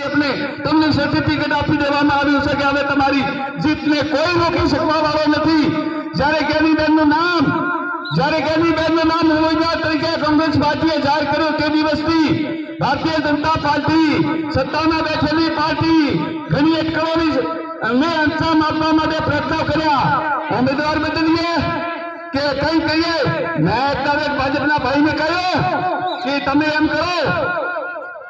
એટલે તમને સર્ટિફિકેટ આપી દેવામાં આવ્યું છે કે હવે તમારી જીતને કોઈ રોકી શકવા વાળો નથી. જ્યારે જ્ઞાનીબેનનું નામ, જ્યારે જ્ઞાનીબેનનું નામ ઉમેદવાર તરીકે કોંગ્રેસ પાર્ટીએ જાહેર કર્યું તે દિવસથી ભારતીય જનતા પાર્ટી સત્તામાં બેઠેલી પાર્ટી ઘણી અટકળોની ને અંજામ આપવા માટે પ્રયત્નો કર્યા. ઉમેદવાર બદલીએ કે કઈ કહીએ? મેં અત્યારે ભાજપના ભાઈને કહ્યું કે તમે એમ કરો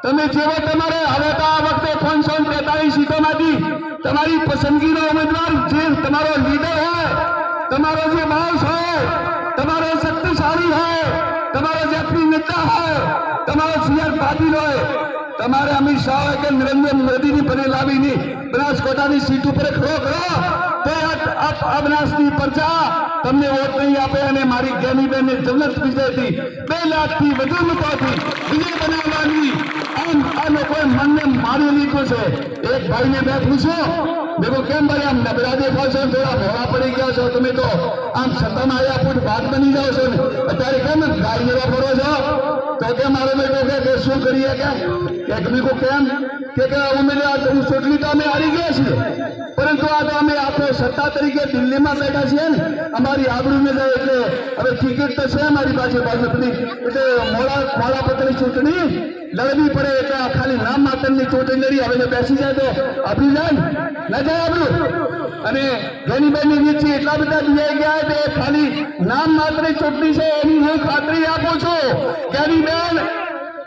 તમે જેવો તમારે, હવે તો આ વખતે પાંચસો તેતાલીસ સીટોમાંથી તમારી પસંદગીનો ઉમેદવાર જે તમારો લીડર હોય, તમારો જે માણસ હોય, તમારો શક્તિશાળી હોય, તમારો જે નેતા હોય, તમારો સીઆર પાટીલ હોય, તમારે અમિત શાહ કે નરેન્દ્ર મોદીની બને લાવીની બનાસકોટાની સીટ ઉપર ખડો કરો, તો આ- બનાસની પ્રજા તમને વોટ નહીં આપે અને મારી જ્ઞાનીબેનને જન્નત વિજયથી બે લાખથી વધુ મતોથી વિજય બનાવવાની આમ આ લોકોએ મનને મારી લીધું છે. એક ભાઈને મેં પૂછ્યો કેમ ભાઈ આમ નબળા દેખાવ છો? થોડા ભોળા પડી ગયા છો તમે તો. આમ સત્તામાં આવ્યા ફૂટ ભાત બની જાઓ છો અત્યારે કેમ ગાય જેવા ફરો છો? તો કે મારો બેટો કે કે શું કરીએ કે? કે તમે કહો, કેમ? કે કે ઉમેદવાર ચૂંટણી તો અમે હારી ગયા છીએ. પરંતુ આ તો અમે આપણે સત્તા તરીકે દિલ્હીમાં બેઠા છીએ ને. અમારી આબરૂને જાય એટલે હવે ટિકિટ તો છે અમારી પાસે ભાજપની એટલે મોડા મોડા પત્રની ચૂંટણી લડવી પડે એટલે આ ખાલી માત્રની ચૂંટણી લડી હવે બેસી જાય તો. આપણું જાય ના જાય આપણું. અને ગેનીબેનની છે, એટલા બધા દિવાઈ ગયા કે ખાલી નામ માત્ર ચોટણી છે, એની હું ખાતરી આપું છું. ગેનીબેન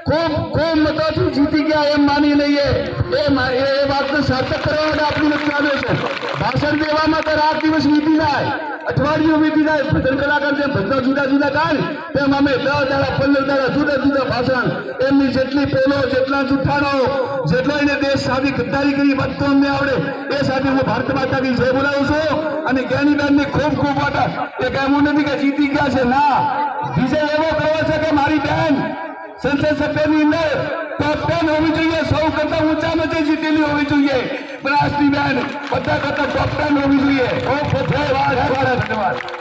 ખૂબ ખૂબ મતોથી જીતી ગયા, એમ માની લઈએ. એ એ વાતને સાર્થક કરવા માટે આપણી લક્ષ્ય આવ્યો છે. ભાષણ દેવામાં તો રાત દિવસ વીતી જાય. અઠવાડિયું વીતી જાય, ભજન કલાકાર જેમ બધા જુદા જુદા ગાય, તેમ અમે દસ દાડા, પંદર દાડા જુદા જુદા ભાષણ. એમની જેટલી પેલો જેટલા જુઠ્ઠાણો, જેટલો એને દેશ સાદી ગદ્દારી કરી બધું અમને આવડે. એ સાથે હું ભારત માતા કી જય બોલાવું છું. અને જ્ઞાનીબેનની ખૂબ ખૂબ વાટા એ કહેવું નથી કે જીતી ગયા છે, ના. વિજય એવો કરવો છે કે મારી બેન સંસદ સભ્યની અંદર ટોપ ટેન હોવી જોઈએ, સૌ કરતા ઊંચામાં જે જીતેલી હોવી જોઈએ. બનાસની બેન બધા કરતા ડોક્ટર હોવી જોઈએ. ઓ જય વાહ જય ભારત ધન્યવાદ